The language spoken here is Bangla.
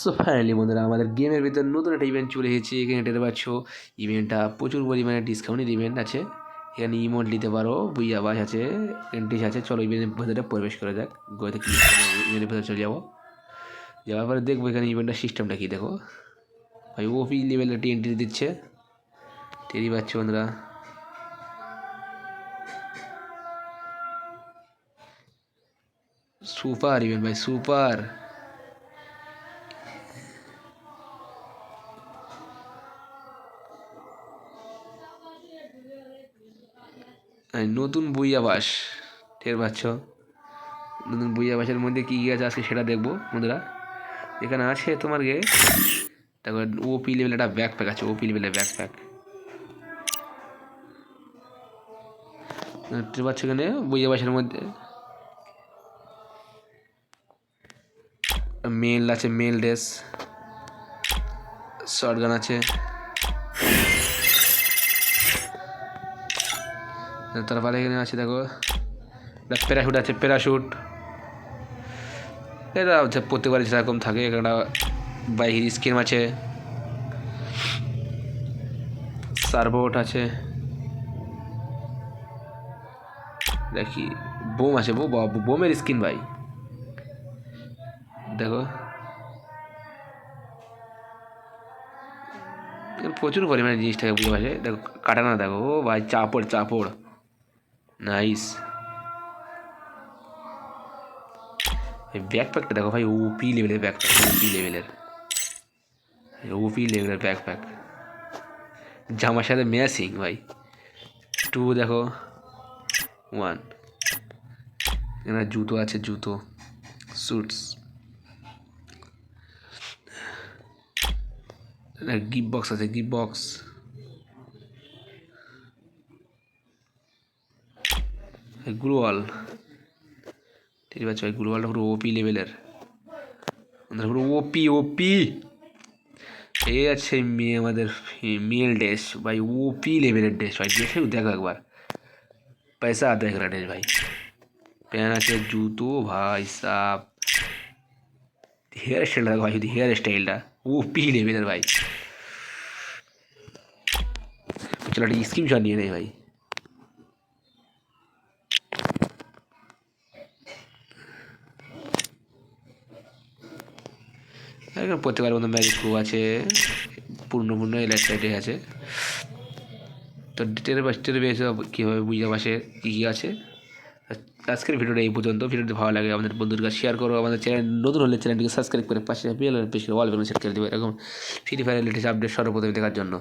সো ফাইনালি বন্ধুরা, আমাদের গেমের ভিতর নতুন একটা ইভেন্ট চলে এসেছে। এখানে দেখতে পাচ্ছ ইভেন্টটা প্রচুর পরিমাণে ডিসকাউন্টের ইভেন্ট আছে। এখানে ইমোট নিতে পারো বুইয়া বাস আছে এন্ট্রিস আছে। চলো ইভেন্টের ভেতরে প্রবেশ করা যাক। গোয়াতে ইভেন্টের ভেতরে চলে যাব। যাওয়ার পরে দেখব এখানে ইভেন্টের সিস্টেমটা কী, দেখো। ভাই ওপি লেভেলের একটি এন্ট্রি দিচ্ছে। টেরি পাচ্ছ, বন্ধুরা। সুপার ইভেন্ট ভাই সুপার নতুন বই আবাস টের পাচ্ছ? নতুন বই আবাসের মধ্যে কী কী আছে আজকে সেটা দেখব, বন্ধুরা। এখানে আছে তোমার গে, তারপর ওপি লেভেল একটা ব্যাকপ্যাক আছে ওপি লেভেলের ব্যাকপ্যাক টের পাচ্ছ এখানে বই আবাসের মধ্যে? মেল আছে, মেল ড্রেস শর্ট গান আছে। তারপরে এখানে আছে, দেখো। প্যারাশুট আছে প্যারাশুট এটা হচ্ছে প্রত্যেকবারই যেরকম থাকে একটা বাইকের স্কিম আছে। সার্বোট আছে। দেখি, বোম আছে বো বোমের স্কিন ভাই। দেখো। প্রচুর পরিমাণে জিনিসটাকে বুঝে পাচ্ছে দেখো, কাটানা, দেখো, ও ভাই, চাপড় চাপড়। নাইস ব্যাকপ্যাকটা দেখো ভাই ওপি লেভেলের ব্যাকপ্যাক ওপি লেভেলের ওপি লেভেলের ব্যাকপ্যাক জামার সাথে ম্যাচিং ভাই। টু দেখো। ওয়ান এখানে জুতো আছে, জুতো। স্যুটস গিফট বক্স আছে গিফট বক্স গ্লোয়াল ঠিক আছে ভাই গ্লোয়ালটা পুরো ওপি লেভেলের পুরো ওপি ওপি এই আছে মেয়ে আমাদের মেল ড্রেস ভাই ওপি লেভেলের ড্রেস ভাই। ড্রেসে দেখো একবার। পয়সা আদা এক ড্রেস ভাই। প্যান আছে, জুতো, ভাই সাপ। হেয়ার স্টাইলটা দেখো ভাই, শুধু হেয়ার স্টাইলটা ওপি লেভেলের ভাই। চলো একটা স্ক্রিনশট নিয়ে নেই ভাই। এখন প্রত্যেকবার বন্ধু ম্যাজিক প্রো আছে পূর্ণ পূর্ণ সাইডে আছে। তো ডিটেলে বাস্টের বেশ কীভাবে বুঝে পাশে কী কী আছে। আজকের ভিডিওটা এই পর্যন্ত। ভিডিওটি ভালো লাগে, আমাদের বন্ধুদের কাছে শেয়ার করো, আমাদের চ্যানেল নতুন হলে চ্যানেলটিকে সাবস্ক্রাইব করে পাশে বেল করে অল বেলুন সেট করে দেবে, এরকম ফ্রি ফায়ার রিলেটেড আপডেট সর্বপ্রথম দেখার জন্য।